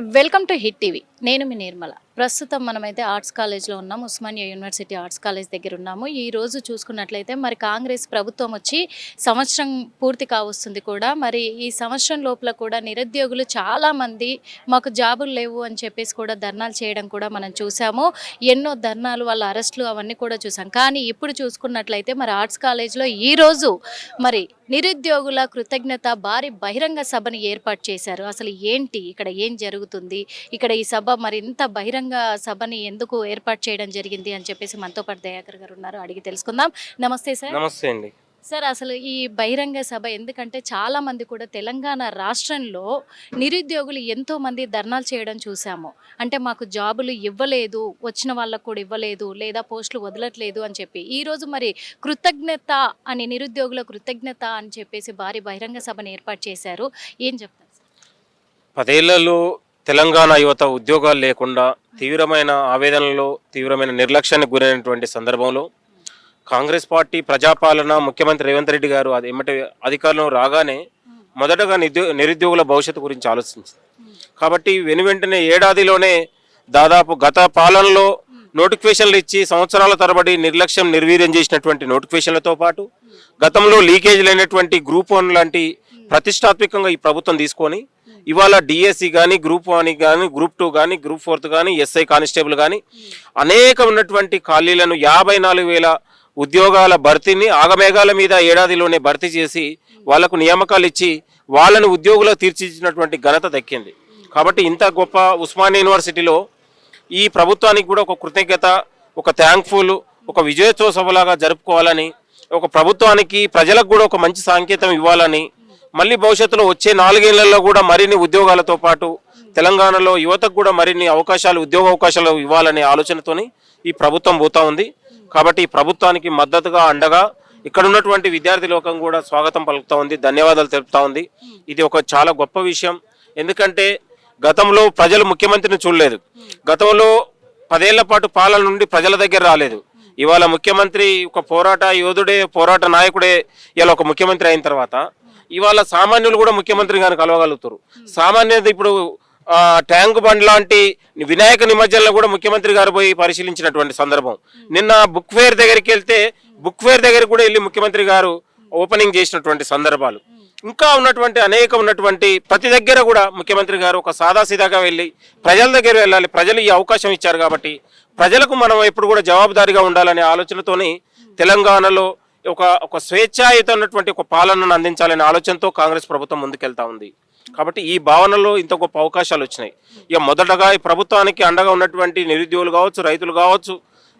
Welcome to hit TV. నేను మీ నిర్మల. ప్రస్తుతం మనమైతే ఆర్ట్స్ కాలేజ్లో ఉన్నాం ఉస్మానియా యూనివర్సిటీ ఆర్ట్స్ కాలేజ్ దగ్గర ఉన్నాము. ఈ రోజు చూసుకున్నట్లయితే మరి కాంగ్రెస్ ప్రభుత్వం వచ్చి సంవత్సరం పూర్తి కావస్తుంది కూడా. మరి ఈ సంవత్సరం లోపల కూడా నిరుద్యోగులు చాలామంది మాకు జాబులు లేవు అని చెప్పేసి కూడా ధర్నాలు చేయడం కూడా మనం చూసాము. ఎన్నో ధర్నాలు వాళ్ళ అరెస్టులు అవన్నీ కూడా చూసాం. కానీ ఇప్పుడు చూసుకున్నట్లయితే మరి ఆర్ట్స్ కాలేజ్లో ఈరోజు మరి నిరుద్యోగుల కృతజ్ఞత భారీ బహిరంగ సభని ఏర్పాటు చేశారు. అసలు ఏంటి? ఇక్కడ ఏం జరుగుతుంది? ఇక్కడ ఈ సభ మరి ఇంత బహిరంగ సభని ఎందుకు ఏర్పాటు చేయడం జరిగింది అని చెప్పేసి మనతో పాటు దయాకర్ గారు ఉన్నారు. అడిగి తెలుసుకుందాం. నమస్తే సార్. నమస్తే అండి. సార్ అసలు ఈ బహిరంగ సభ ఎందుకంటే చాలా మంది కూడా తెలంగాణ రాష్ట్రంలో నిరుద్యోగులు ఎంతో మంది ధర్నాలు చేయడం చూసాము. అంటే మాకు జాబులు ఇవ్వలేదు వచ్చిన వాళ్ళకు కూడా ఇవ్వలేదు లేదా పోస్టులు వదలట్లేదు అని చెప్పి. ఈ రోజు మరి కృతజ్ఞత అని నిరుద్యోగుల కృతజ్ఞత అని చెప్పేసి భారీ బహిరంగ సభను ఏర్పాటు చేశారు. ఏం చెప్తారు సార్? పదేళ్ళలో తెలంగాణ యువత ఉద్యోగాలు లేకుండా తీవ్రమైన ఆవేదనలో తీవ్రమైన నిర్లక్ష్యానికి గురైనటువంటి సందర్భంలో కాంగ్రెస్ పార్టీ ప్రజాపాలన ముఖ్యమంత్రి రేవంత్ రెడ్డి గారు అది ఎమ్మటి అధికారంలో రాగానే మొదటగా నిరుద్యో నిరుద్యోగుల భవిష్యత్తు గురించి ఆలోచించింది. కాబట్టి వెను వెంటనే ఏడాదిలోనే దాదాపు గత పాలనలో నోటిఫికేషన్లు ఇచ్చి సంవత్సరాల తరబడి నిర్లక్ష్యం నిర్వీర్యం చేసినటువంటి నోటిఫికేషన్లతో పాటు గతంలో లీకేజ్ లేనటువంటి గ్రూప్ వన్ లాంటి ప్రతిష్టాత్మకంగా ఈ ప్రభుత్వం తీసుకొని ఇవాళ డిఎస్సి కానీ గ్రూప్ వన్ కానీ గ్రూప్ టూ కానీ గ్రూప్ ఫోర్త్ కానీ ఎస్ఐ కానిస్టేబుల్ కానీ అనేక ఉన్నటువంటి ఖాళీలను యాభై నాలుగు వేల ఉద్యోగాల భర్తీని ఆగమేఘాల మీద ఏడాదిలోనే భర్తీ చేసి వాళ్ళకు నియామకాలు ఇచ్చి వాళ్ళను ఉద్యోగులకు తీర్చిదిద్దినటువంటి ఘనత దక్కింది. కాబట్టి ఇంత గొప్ప ఉస్మానియా యూనివర్సిటీలో ఈ ప్రభుత్వానికి కూడా ఒక కృతజ్ఞత ఒక థ్యాంక్ఫుల్ ఒక విజయోత్సవ సభలాగా జరుపుకోవాలని ఒక ప్రభుత్వానికి ప్రజలకు కూడా ఒక మంచి సాంకేతం ఇవ్వాలని మళ్ళీ భవిష్యత్తులో వచ్చే నాలుగేళ్ళలో కూడా మరిన్ని ఉద్యోగాలతో పాటు తెలంగాణలో యువతకు కూడా మరిన్ని అవకాశాలు ఉద్యోగ అవకాశాలు ఇవ్వాలనే ఆలోచనతోని ఈ ప్రభుత్వం పోతా ఉంది. కాబట్టి ఈ ప్రభుత్వానికి మద్దతుగా అండగా ఇక్కడ ఉన్నటువంటి విద్యార్థి లోకం కూడా స్వాగతం పలుకుతా ఉంది ధన్యవాదాలు తెలుపుతా ఉంది. ఇది ఒక చాలా గొప్ప విషయం. ఎందుకంటే గతంలో ప్రజలు ముఖ్యమంత్రిని చూడలేదు. గతంలో పదేళ్ళ పాటు పాలన నుండి ప్రజల దగ్గర రాలేదు. ఇవాళ ముఖ్యమంత్రి ఒక పోరాట యోధుడే పోరాట నాయకుడే ఇలా ఒక ముఖ్యమంత్రి అయిన తర్వాత ఇవాళ సామాన్యులు కూడా ముఖ్యమంత్రి గారిని కలవగలుగుతారు. సామాన్యులు ఇప్పుడు ట్యాంక్ బండ్ లాంటి వినాయక నిమజ్జనంలో కూడా ముఖ్యమంత్రి గారు పోయి పరిశీలించినటువంటి సందర్భం. నిన్న బుక్ ఫేర్ దగ్గరికి వెళ్తే బుక్ ఫేర్ దగ్గరికి కూడా వెళ్ళి ముఖ్యమంత్రి గారు ఓపెనింగ్ చేసినటువంటి సందర్భాలు. ఇంకా ఉన్నటువంటి అనేక ఉన్నటువంటి ప్రతి దగ్గర కూడా ముఖ్యమంత్రి గారు ఒక సాదాసీదాగా వెళ్ళి ప్రజల దగ్గర వెళ్ళాలి. ప్రజలు ఈ అవకాశం ఇచ్చారు కాబట్టి ప్రజలకు మనం ఎప్పుడు కూడా జవాబుదారీగా ఉండాలనే ఆలోచనతోని తెలంగాణలో ఒక ఒక స్వేచ్ఛాయుత ఉన్నటువంటి ఒక పాలనను అందించాలనే ఆలోచనతో కాంగ్రెస్ ప్రభుత్వం ముందుకెళ్తా ఉంది. కాబట్టి ఈ భావనలో ఇంత గొప్ప అవకాశాలు వచ్చినాయి. ఇక మొదటగా ఈ ప్రభుత్వానికి అండగా ఉన్నటువంటి నిరుద్యోగులు కావచ్చు రైతులు కావచ్చు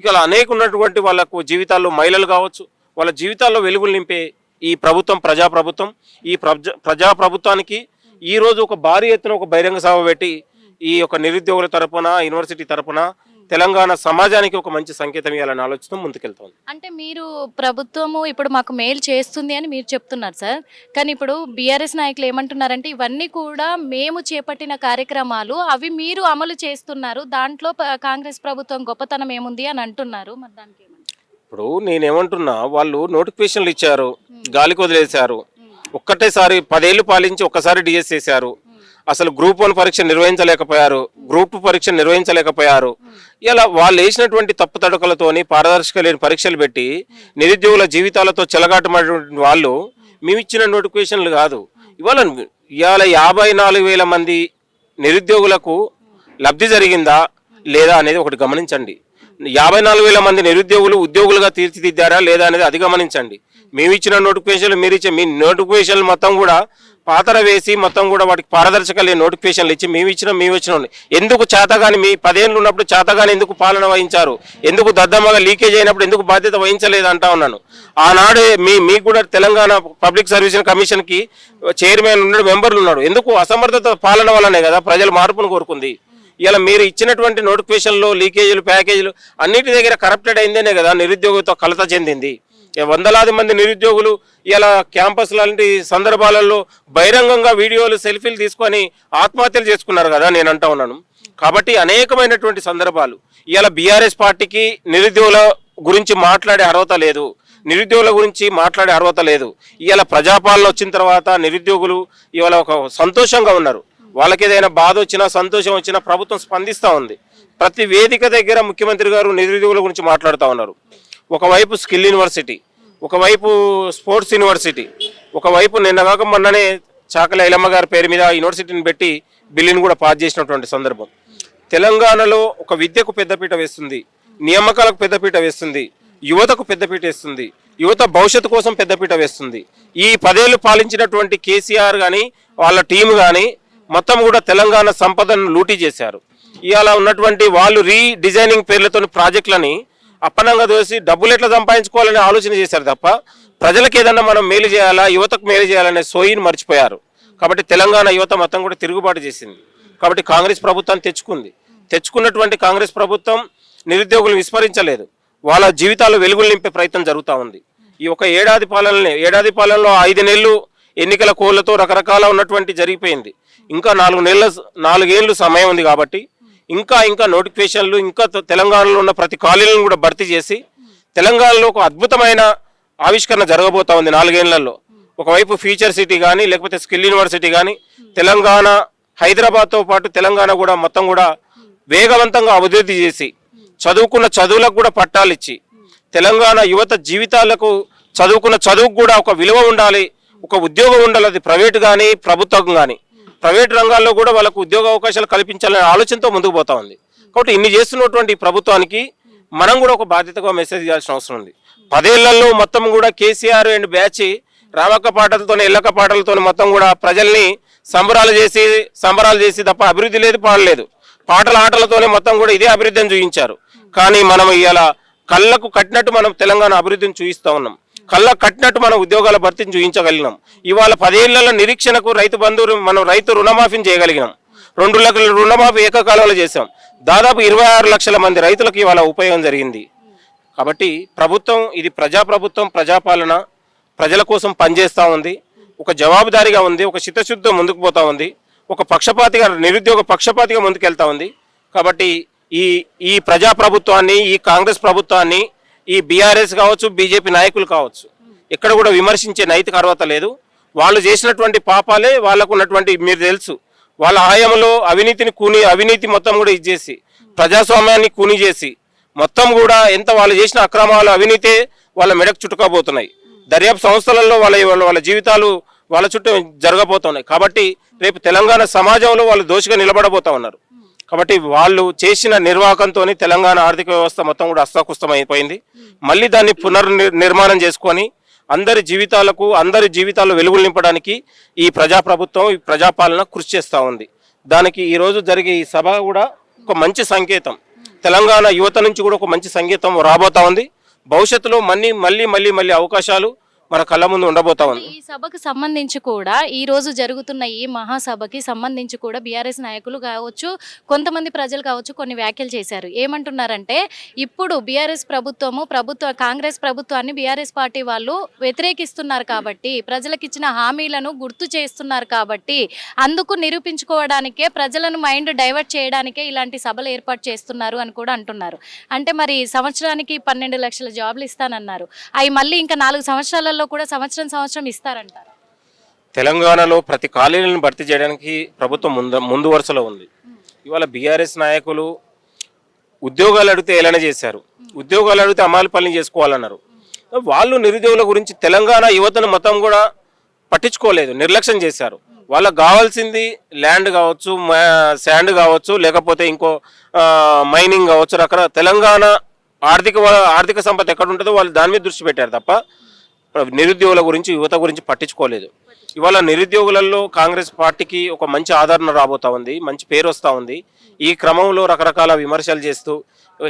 ఇక అనేక ఉన్నటువంటి వాళ్ళకు జీవితాల్లో మహిళలు కావచ్చు వాళ్ళ జీవితాల్లో వెలుగులు నింపే ఈ ప్రభుత్వం ప్రజా ప్రభుత్వం ఈ ప్రజా ప్రజా ప్రభుత్వానికి ఈ రోజు ఒక భారీ ఎత్తున ఒక బహిరంగ సభ పెట్టి ఈ యొక్క నిరుద్యోగుల తరపున యూనివర్సిటీ తరపున తెలంగాణ సమాజానికి ఒక మంచి సంకేతం ఇవ్వాలని ఆలోచన ముందుకెళ్తోంది. అంటే మీరు ప్రభుత్వము ఇప్పుడు మాకు మేలు చేస్తుంది అని మీరు చెప్తున్నారు సార్. కానీ ఇప్పుడు బీఆర్ఎస్ నాయకులు ఏమంటున్నారంటే ఇవన్నీ కూడా మేము చేపట్టిన కార్యక్రమాలు అవి మీరు అమలు చేస్తున్నారు. దాంట్లో కాంగ్రెస్ ప్రభుత్వం గొప్పతనం ఏముంది అని అంటున్నారు. మరి దానికి? ఇప్పుడు నేనేమంటున్నా వాళ్ళు నోటిఫికేషన్లు ఇచ్చారు గాలికి వదిలేశారు. ఒక్కటేసారి పదేళ్ళు పాలించి ఒక్కసారి డిఎస్ చేశారు. అసలు గ్రూప్ వన్ పరీక్ష నిర్వహించలేకపోయారు గ్రూప్ టూ పరీక్ష నిర్వహించలేకపోయారు. ఇలా వాళ్ళు వేసినటువంటి తప్పు తడకలతోని పారదర్శక లేని పరీక్షలు పెట్టి నిరుద్యోగుల జీవితాలతో చెలగాటమైనటువంటి వాళ్ళు మేము ఇచ్చిన నోటిఫికేషన్లు కాదు. ఇవాళ ఇవాళ యాభై నాలుగు వేల మంది నిరుద్యోగులకు లబ్ధి జరిగిందా లేదా అనేది ఒకటి గమనించండి. యాభై నాలుగు వేల మంది నిరుద్యోగులు ఉద్యోగులుగా తీర్చిదిద్దారా లేదా అనేది అది గమనించండి. మేము ఇచ్చిన నోటిఫికేషన్లు మీరు ఇచ్చే మీ నోటిఫికేషన్లు మొత్తం కూడా పాతర వేసి మొత్తం కూడా వాటికి పారదర్శక లేని నోటిఫికేషన్లు ఇచ్చి మేము ఇచ్చిన మేము ఇచ్చిన ఎందుకు చేతగాని మీ పదేళ్ళు ఉన్నప్పుడు చేతగాని ఎందుకు పాలన వహించారు? ఎందుకు దద్దమ్మగా లీకేజ్ అయినప్పుడు ఎందుకు బాధ్యత వహించలేదు అంటా ఉన్నాను. ఆనాడు మీ మీకు కూడా తెలంగాణ పబ్లిక్ సర్వీస్ కమిషన్కి చైర్మన్ ఉన్నాడు మెంబర్లు ఉన్నాడు ఎందుకు? అసమర్థత పాలన వల్లనే కదా ప్రజలు మార్పును కోరుకుంది. ఇలా మీరు ఇచ్చినటువంటి నోటిఫికేషన్లు లీకేజీలు ప్యాకేజీలు అన్నిటి దగ్గర కరప్టెడ్ అయిందేనే కదా నిరుద్యోగులతో కలత చెందింది. వందలాది మంది నిరుద్యోగులు ఇలా క్యాంపస్ లాంటి సందర్భాలలో బహిరంగంగా వీడియోలు సెల్ఫీలు తీసుకొని ఆత్మహత్యలు చేసుకున్నారు కదా నేను అంటా ఉన్నాను. కాబట్టి అనేకమైనటువంటి సందర్భాలు. ఇలా బీఆర్ఎస్ పార్టీకి నిరుద్యోగుల గురించి మాట్లాడే అర్హత లేదు. నిరుద్యోగుల గురించి మాట్లాడే అర్హత లేదు. ఇవాళ ప్రజాపాలన వచ్చిన తర్వాత నిరుద్యోగులు ఇవాళ ఒక సంతోషంగా ఉన్నారు. వాళ్ళకి ఏదైనా బాధ వచ్చినా సంతోషం వచ్చినా ప్రభుత్వం స్పందిస్తూ ఉంది. ప్రతి వేదిక దగ్గర ముఖ్యమంత్రి గారు నిరుద్యోగుల గురించి మాట్లాడుతూ ఉన్నారు. ఒకవైపు స్కిల్ యూనివర్సిటీ ఒకవైపు స్పోర్ట్స్ యూనివర్సిటీ ఒకవైపు నిన్న కాక మొన్ననే చాకల ఐలమ్మ గారి పేరు మీద యూనివర్సిటీని పెట్టి బిల్లును కూడా పాస్ చేసినటువంటి సందర్భం. తెలంగాణలో ఒక విద్యకు పెద్దపీట వేస్తుంది నియామకాలకు పెద్దపీట వేస్తుంది యువతకు పెద్దపీట వేస్తుంది యువత భవిష్యత్తు కోసం పెద్దపీట వేస్తుంది. ఈ పదేళ్ళు పాలించినటువంటి కేసీఆర్ కానీ వాళ్ళ టీం కానీ మొత్తం కూడా తెలంగాణ సంపదను లూటీ చేశారు. ఇవాళ ఉన్నటువంటి వాళ్ళు రీడిజైనింగ్ పేర్లతో ప్రాజెక్టులని అప్పనంగా దోసి డబ్బులు ఎట్లా సంపాదించుకోవాలని ఆలోచన చేశారు తప్ప ప్రజలకు ఏదన్నా మనం మేలు చేయాలా యువతకు మేలు చేయాలనే సోయిని మర్చిపోయారు. కాబట్టి తెలంగాణ యువత మొత్తం కూడా తిరుగుబాటు చేసింది. కాబట్టి కాంగ్రెస్ ప్రభుత్వం తెచ్చుకుంది. తెచ్చుకున్నటువంటి కాంగ్రెస్ ప్రభుత్వం నిరుద్యోగులు విస్మరించలేదు. వాళ్ళ జీవితాలు వెలుగులు నింపే ప్రయత్నం జరుగుతూ ఉంది. ఈ ఒక ఏడాది పాలననే ఏడాది పాలనలో ఐదు నెలలు ఎన్నికల కోళ్ళతో రకరకాల ఉన్నటువంటి జరిగిపోయింది. ఇంకా నాలుగు నెలల నాలుగేళ్ళు సమయం ఉంది కాబట్టి ఇంకా ఇంకా నోటిఫికేషన్లు ఇంకా తెలంగాణలో ఉన్న ప్రతి ఖాళీలను కూడా భర్తీ చేసి తెలంగాణలో ఒక అద్భుతమైన ఆవిష్కరణ జరగబోతా ఉంది నాలుగేళ్ళలో. ఒకవైపు ఫ్యూచర్ సిటీ కానీ లేకపోతే స్కిల్ యూనివర్సిటీ కానీ తెలంగాణ హైదరాబాద్తో పాటు తెలంగాణ కూడా మొత్తం కూడా వేగవంతంగా అభివృద్ధి చేసి చదువుకున్న చదువులకు కూడా పట్టాలిచ్చి తెలంగాణ యువత జీవితాలకు చదువుకున్న చదువుకు కూడా ఒక విలువ ఉండాలి ఒక ఉద్యోగం ఉండాలి అది ప్రైవేటు కానీ ప్రభుత్వం కానీ ప్రైవేట్ రంగాల్లో కూడా వాళ్ళకు ఉద్యోగ అవకాశాలు కల్పించాలనే ఆలోచనతో ముందుకు పోతా ఉంది. కాబట్టి ఇన్ని చేస్తున్నటువంటి ప్రభుత్వానికి మనం కూడా ఒక బాధ్యతగా మెసేజ్ ఇవ్వాల్సిన అవసరం ఉంది. పదేళ్ళలో మొత్తం కూడా కేసీఆర్ అండ్ బ్యాచ్ రామక్క పాటలతో ఎల్లక్క పాటలతో మొత్తం కూడా ప్రజల్ని సంబరాలు చేసి సంబరాలు చేసి తప్ప అభివృద్ధి లేదు పాడలేదు పాటల ఆటలతోనే మొత్తం కూడా ఇదే అభివృద్ధిని చూపించారు కానీ మనం ఇవాళ కళ్ళకు కట్టినట్టు మనం తెలంగాణ అభివృద్ధిని చూపిస్తూ ఉన్నాం. కళ్ళ కట్టినట్టు మనం ఉద్యోగాల భర్తీని చూపించగలిగినాం ఇవాళ పదేళ్ళలో నిరీక్షణకు రైతు బంధువులు మనం రైతు రుణమాఫీని చేయగలిగినాం. రెండు లక్షల రుణమాఫీ ఏకకాలంలో చేశాం. దాదాపు ఇరవై ఆరు లక్షల మంది రైతులకు ఇవాళ ఉపయోగం జరిగింది. కాబట్టి ప్రభుత్వం ఇది ప్రజాప్రభుత్వం ప్రజాపాలన ప్రజల కోసం పనిచేస్తూ ఉంది. ఒక జవాబుదారీగా ఉంది ఒక చిత్తశుద్ధి ముందుకు పోతూ ఉంది. ఒక పక్షపాతిగా నిరుద్యోగ పక్షపాతిగా ముందుకెళ్తా ఉంది. కాబట్టి ఈ ఈ ప్రజాప్రభుత్వాన్ని ఈ కాంగ్రెస్ ప్రభుత్వాన్ని ఈ బీఆర్ఎస్ కావచ్చు బీజేపీ నాయకులు కావచ్చు ఎక్కడ కూడా విమర్శించే నైతిక అర్హత లేదు. వాళ్ళు చేసినటువంటి పాపాలే వాళ్ళకు ఉన్నటువంటి మీరు తెలుసు వాళ్ళ ఆయంలో అవినీతిని కూని అవినీతి మొత్తం కూడా ఇచ్చేసి ప్రజాస్వామ్యాన్ని కూని చేసి మొత్తం కూడా ఎంత వాళ్ళు చేసిన అక్రమాలు అవినీతే వాళ్ళ మెడకు చుట్టుకోబోతున్నాయి. దర్యాప్తు సంస్థలలో వాళ్ళ వాళ్ళ వాళ్ళ జీవితాలు వాళ్ళ చుట్టూ జరగబోతున్నాయి. కాబట్టి రేపు తెలంగాణ సమాజంలో వాళ్ళు దోషిగా నిలబడబోతా ఉన్నారు. కాబట్టి వాళ్ళు చేసిన నిర్వాహకంతో తెలంగాణ ఆర్థిక వ్యవస్థ మొత్తం కూడా అస్తాకుస్తం అయిపోయింది మళ్ళీ దాన్ని పునర్నిర్మాణం చేసుకొని అందరి జీవితాలకు అందరి జీవితాల్లో వెలుగులు నింపడానికి ఈ ప్రజాప్రభుత్వం ఈ ప్రజాపాలన కృషి చేస్తూ ఉంది. దానికి ఈరోజు జరిగే ఈ సభ కూడా ఒక మంచి సంకేతం. తెలంగాణ యువత నుంచి కూడా ఒక మంచి సంకేతం రాబోతా ఉంది. భవిష్యత్తులో మళ్ళీ మళ్ళీ మళ్ళీ మళ్ళీ అవకాశాలు మన కళ్ళ ముందు ఉండబోతా ఉంది. ఈ సభకు సంబంధించి కూడా ఈ రోజు జరుగుతున్న ఈ మహాసభకి సంబంధించి కూడా బీఆర్ఎస్ నాయకులు కావచ్చు కొంతమంది ప్రజలు కావచ్చు కొన్ని వ్యాఖ్యలు చేశారు. ఏమంటున్నారంటే ఇప్పుడు బీఆర్ఎస్ ప్రభుత్వము ప్రభుత్వ కాంగ్రెస్ ప్రభుత్వాన్ని బీఆర్ఎస్ పార్టీ వాళ్ళు వ్యతిరేకిస్తున్నారు కాబట్టి ప్రజలకు ఇచ్చిన హామీలను గుర్తు చేస్తున్నారు కాబట్టి అందుకు నిరూపించుకోవడానికే ప్రజలను మైండ్ డైవర్ట్ చేయడానికే ఇలాంటి సభలు ఏర్పాటు చేస్తున్నారు అని కూడా అంటున్నారు. అంటే మరి సంవత్సరానికి పన్నెండు లక్షల జాబ్లు ఇస్తానన్నారు. అవి మళ్ళీ ఇంకా నాలుగు కాలేజీలలో కూడా సంవత్సరం సంవత్సరం ఇస్తారంటారు. తెలంగాణలో ప్రతి కాలేజీలను భర్తీ చేయడానికి ప్రభుత్వం ముందు ముందు వరుసలో ఉంది. ఇవాళ బీఆర్ఎస్ నాయకులు ఉద్యోగాలు అడిగితే ఎలానే చేశారు. ఉద్యోగాలు అడిగితే అమలు పనులు చేసుకోవాలన్నారు. వాళ్ళు నిరుద్యోగుల గురించి తెలంగాణ యువతను మొత్తం కూడా పట్టించుకోలేదు నిర్లక్ష్యం చేశారు. వాళ్ళకి కావాల్సింది ల్యాండ్ కావచ్చు శాండ్ కావచ్చు లేకపోతే ఇంకో మైనింగ్ కావచ్చు రకరకాల తెలంగాణ ఆర్థిక ఆర్థిక సంపద ఎక్కడ ఉంటుందో వాళ్ళు దాని మీద దృష్టి పెట్టారు తప్ప నిరుద్యోగుల గురించి యువత గురించి పట్టించుకోలేదు. ఇవాళ నిరుద్యోగులలో కాంగ్రెస్ పార్టీకి ఒక మంచి ఆదరణ రాబోతా ఉంది మంచి పేరు వస్తూ ఉంది. ఈ క్రమంలో రకరకాల విమర్శలు చేస్తూ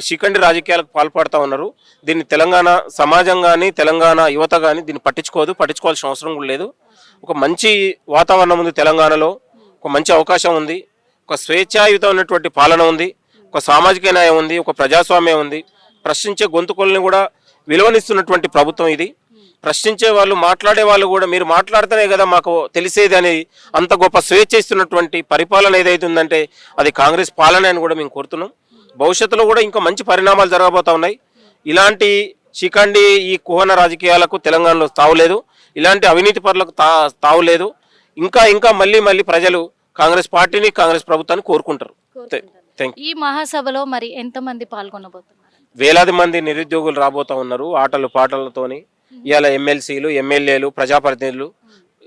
శిఖండి రాజకీయాలకు పాల్పడుతూ ఉన్నారు. దీన్ని తెలంగాణ సమాజం కానీ తెలంగాణ యువత కానీ దీన్ని పట్టించుకోదు పట్టించుకోవాల్సిన అవసరం కూడా లేదు. ఒక మంచి వాతావరణం ఉంది తెలంగాణలో ఒక మంచి అవకాశం ఉంది ఒక స్వేచ్ఛాయుతమైనటువంటి పాలన ఉంది ఒక సామాజిక న్యాయం ఉంది ఒక ప్రజాస్వామ్యం ఉంది. ప్రశ్నించే గొంతుకుల్ని కూడా విలువనిస్తున్నటువంటి ప్రభుత్వం ఇది. ప్రశ్నించే వాళ్ళు మాట్లాడే వాళ్ళు కూడా మీరు మాట్లాడితేనే కదా మాకు తెలిసేది అని అంత గొప్ప స్వేచ్ఛ ఇస్తున్నటువంటి పరిపాలన ఏదైతే ఉందంటే అది కాంగ్రెస్ పాలన అని కూడా మేము కోరుతున్నాం. భవిష్యత్తులో కూడా ఇంకా మంచి పరిణామాలు జరగబోతా ఉన్నాయి. ఇలాంటి శిఖండి ఈ కుహన రాజకీయాలకు తెలంగాణలో తావులేదు ఇలాంటి అవినీతి పరులకు తా తావులేదు ఇంకా ఇంకా మళ్ళీ మళ్ళీ ప్రజలు కాంగ్రెస్ పార్టీని కాంగ్రెస్ ప్రభుత్వాన్ని కోరుకుంటారు. ఈ మహాసభలో మరి ఎంతమంది పాల్గొనబోతున్నారు? వేలాది మంది నిరుద్యోగులు రాబోతా ఉన్నారు ఆటలు పాటలతోని. ఇవాళ ఎమ్మెల్సీలు ఎమ్మెల్యేలు ప్రజాప్రతినిధులు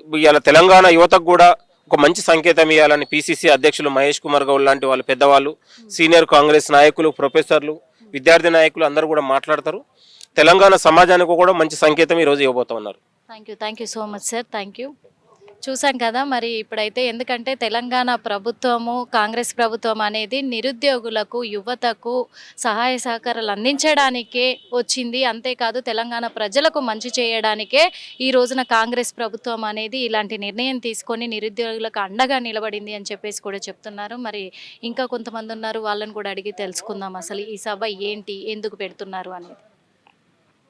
ఇవాళ తెలంగాణ యువతకు కూడా ఒక మంచి సంకేతం ఇవ్వాలని పిసిసి అధ్యక్షులు మహేష్ కుమార్ గౌడ్ లాంటి వాళ్ళు పెద్దవాళ్ళు సీనియర్ కాంగ్రెస్ నాయకులు ప్రొఫెసర్లు విద్యార్థి నాయకులు అందరూ కూడా మాట్లాడతారు. తెలంగాణ సమాజానికి కూడా మంచి సంకేతం ఈరోజు ఇవ్వబోతున్నారు thank you thank you so much sir thank you చూసాం కదా మరి ఇప్పుడైతే ఎందుకంటే తెలంగాణ ప్రభుత్వము కాంగ్రెస్ ప్రభుత్వం అనేది నిరుద్యోగులకు యువతకు సహాయ సహకారాలు అందించడానికే వచ్చింది. అంతేకాదు తెలంగాణ ప్రజలకు మంచి చేయడానికే ఈ రోజున కాంగ్రెస్ ప్రభుత్వం అనేది ఇలాంటి నిర్ణయం తీసుకొని నిరుద్యోగులకు అండగా నిలబడింది అని చెప్పేసి కూడా చెప్తున్నారు. మరి ఇంకా కొంతమంది ఉన్నారు వాళ్ళని కూడా అడిగి తెలుసుకుందాం. అసలు ఈ సభ ఏంటి ఎందుకు పెడుతున్నారు అనేది.